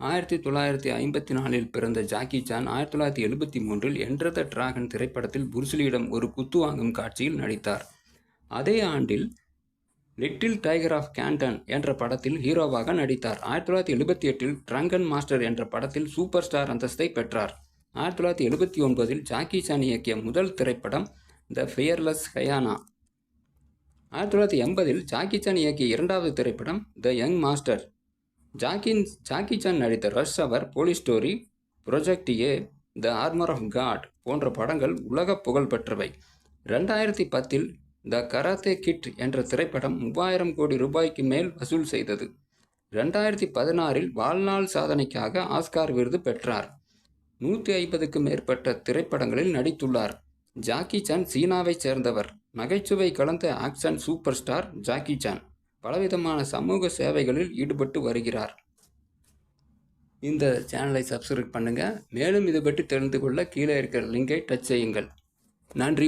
ஆயிரத்தி தொள்ளாயிரத்தி ஐம்பத்தி நாலில் பிறந்த ஜாக்கி சான் ஆயிரத்தி தொள்ளாயிரத்தி எழுபத்தி மூன்றில் என்ற த டிராகன் திரைப்படத்தில் புருஸ்லியிடம் ஒரு குத்து வாங்கும் காட்சியில் நடித்தார். அதே ஆண்டில் லிட்டில் டைகர் ஆஃப் கேண்டன் என்ற படத்தில் ஹீரோவாக நடித்தார். ஆயிரத்தி தொள்ளாயிரத்தி எழுபத்தி எட்டில் ட்ரங்கன் மாஸ்டர் என்ற படத்தில் சூப்பர் ஸ்டார் அந்தஸ்தை பெற்றார். ஆயிரத்தி தொள்ளாயிரத்தி எழுபத்தி ஒன்பதில் ஜாக்கி சான் இயக்கிய முதல் திரைப்படம் த ஃபியர்லெஸ் ஹயானா. ஆயிரத்தி தொள்ளாயிரத்தி எண்பதில் ஜாக்கி சான் இயக்கிய இரண்டாவது திரைப்படம் த யங் மாஸ்டர். ஜாக்கின் ஜாக்கி சான் நடித்த rush hour police story project A the armour of God போன்ற படங்கள் உலக புகழ் பெற்றவை. ரெண்டாயிரத்தி பத்தில் த கராத்தே கிட் என்ற திரைப்படம் மூவாயிரம் கோடி ரூபாய்க்கு மேல் வசூல் செய்தது. ரெண்டாயிரத்தி பதினாறில் வாழ்நாள் சாதனைக்காக ஆஸ்கார் விருது பெற்றார். நூற்றி ஐம்பதுக்கும் மேற்பட்ட திரைப்படங்களில் நடித்துள்ளார். ஜாக்கி சான் சீனாவைச் சேர்ந்தவர். நகைச்சுவை கலந்த action super star Jackie Chan. பலவிதமான சமூக சேவைகளில் ஈடுபட்டு வருகிறார். இந்த சேனலை சப்ஸ்கிரைப் பண்ணுங்கள் மேலும் இது பற்றி தெரிந்து கொள்ள கீழே இருக்கிற லிங்கை டச் செய்யுங்கள். நன்றி.